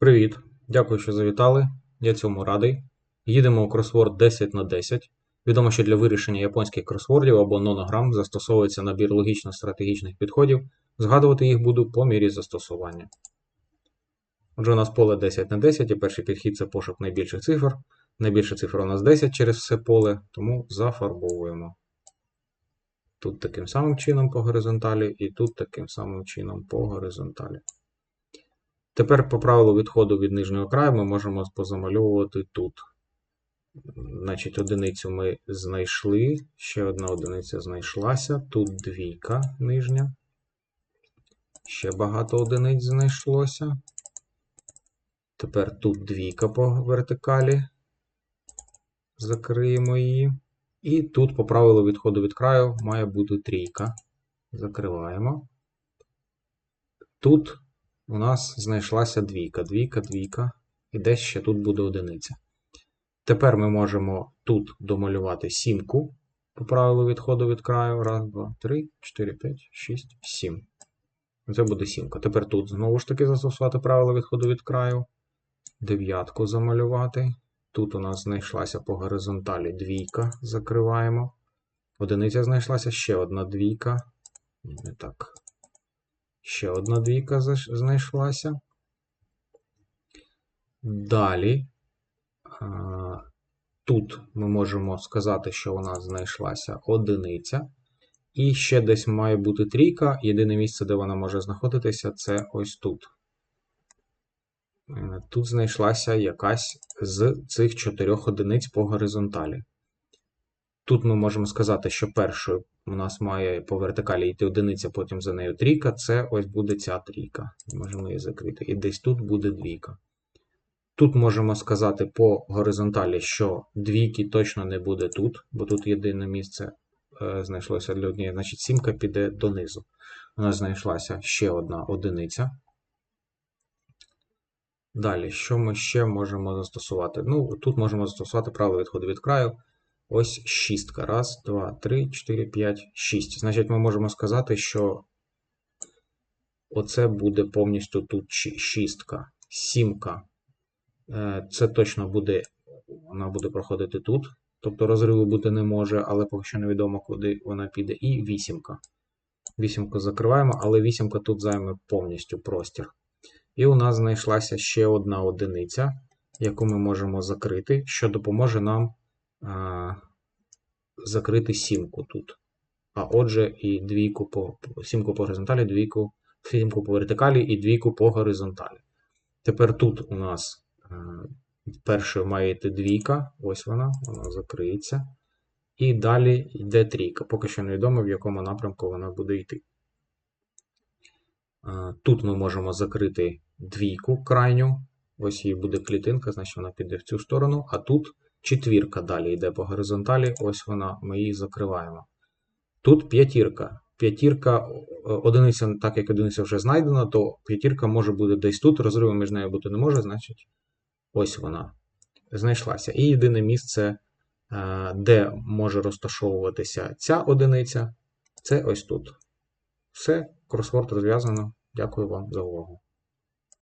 Привіт! Дякую, що завітали. Я цьому радий. Їдемо у кросворд 10 на 10. Відомо, що для вирішення японських кросвордів або нонограм застосовується набір логічно-стратегічних підходів. Згадувати їх буду по мірі застосування. Отже, у нас поле 10 на 10, і перший підхід це пошук найбільших цифр. Найбільша цифра у нас 10 через все поле, тому зафарбовуємо. Тут таким самим чином по горизонталі, і тут таким самим чином по горизонталі. Тепер по правилу відходу від нижнього краю ми можемо позамальовувати тут. Значить, одиницю ми знайшли, ще одна одиниця знайшлася, тут двійка нижня. Ще багато одиниць знайшлося. Тепер тут двійка по вертикалі. Закриємо її. І тут, по правилу відходу від краю, має бути трійка. Закриваємо. Тут у нас знайшлася двійка. Двійка, двійка. І десь ще тут буде одиниця. Тепер ми можемо тут домалювати сімку по правилу відходу від краю. Раз, два, три, чотири, п'ять, шість, сім. Це буде сімка. Тепер тут знову ж таки застосувати правило відходу від краю. Дев'ятку замалювати. Тут у нас знайшлася по горизонталі двійка. Закриваємо. Одиниця знайшлася, ще одна двійка. Не так. Ще одна двійка знайшлася. Далі. Тут ми можемо сказати, що у нас знайшлася одиниця. І ще десь має бути трійка. Єдине місце, де вона може знаходитися, це ось тут. Тут знайшлася якась з цих чотирьох одиниць по горизонталі. Тут ми можемо сказати, що першою у нас має по вертикалі йти одиниця, потім за нею трійка. Це ось буде ця трійка. Можемо її закрити. І десь тут буде двійка. Тут можемо сказати по горизонталі, що двійки точно не буде тут, бо тут єдине місце е, знайшлося для однієї. Значить, сімка піде донизу. У нас знайшлася ще одна одиниця. Далі, що ми ще можемо застосувати? Ну, тут можемо застосувати правило відходу від краю. Ось шістка. Раз, два, три, чотири, п'ять, шість. Значить, ми можемо сказати, що оце буде повністю тут шістка. Сімка. Е, це точно буде, вона буде проходити тут. Тобто розриву бути не може, але поки що невідомо, куди вона піде. І вісімка. Вісімку закриваємо, але вісімка тут займе повністю простір. І у нас знайшлася ще одна одиниця, яку ми можемо закрити, що допоможе нам закрити сімку тут. А отже, і двійку по сімку по горизонталі, двійку, сімку по вертикалі і двійку по горизонталі. Тепер тут у нас а, першою має йти двійка, ось вона, вона закриється. І далі йде трійка. Поки що невідомо, в якому напрямку вона буде йти. Тут ми можемо закрити двійку крайню. Ось її буде клітинка, значить вона піде в цю сторону. А тут четвірка далі йде по горизонталі. Ось вона, ми її закриваємо. Тут п'ятірка. П'ятірка, одиниця, так як одиниця вже знайдена, то п'ятірка може бути десь тут. Розриву між нею бути не може, значить, ось вона знайшлася. І єдине місце, де може розташовуватися ця одиниця, це ось тут. Все, кросворд розв'язано. Дякую вам за увагу.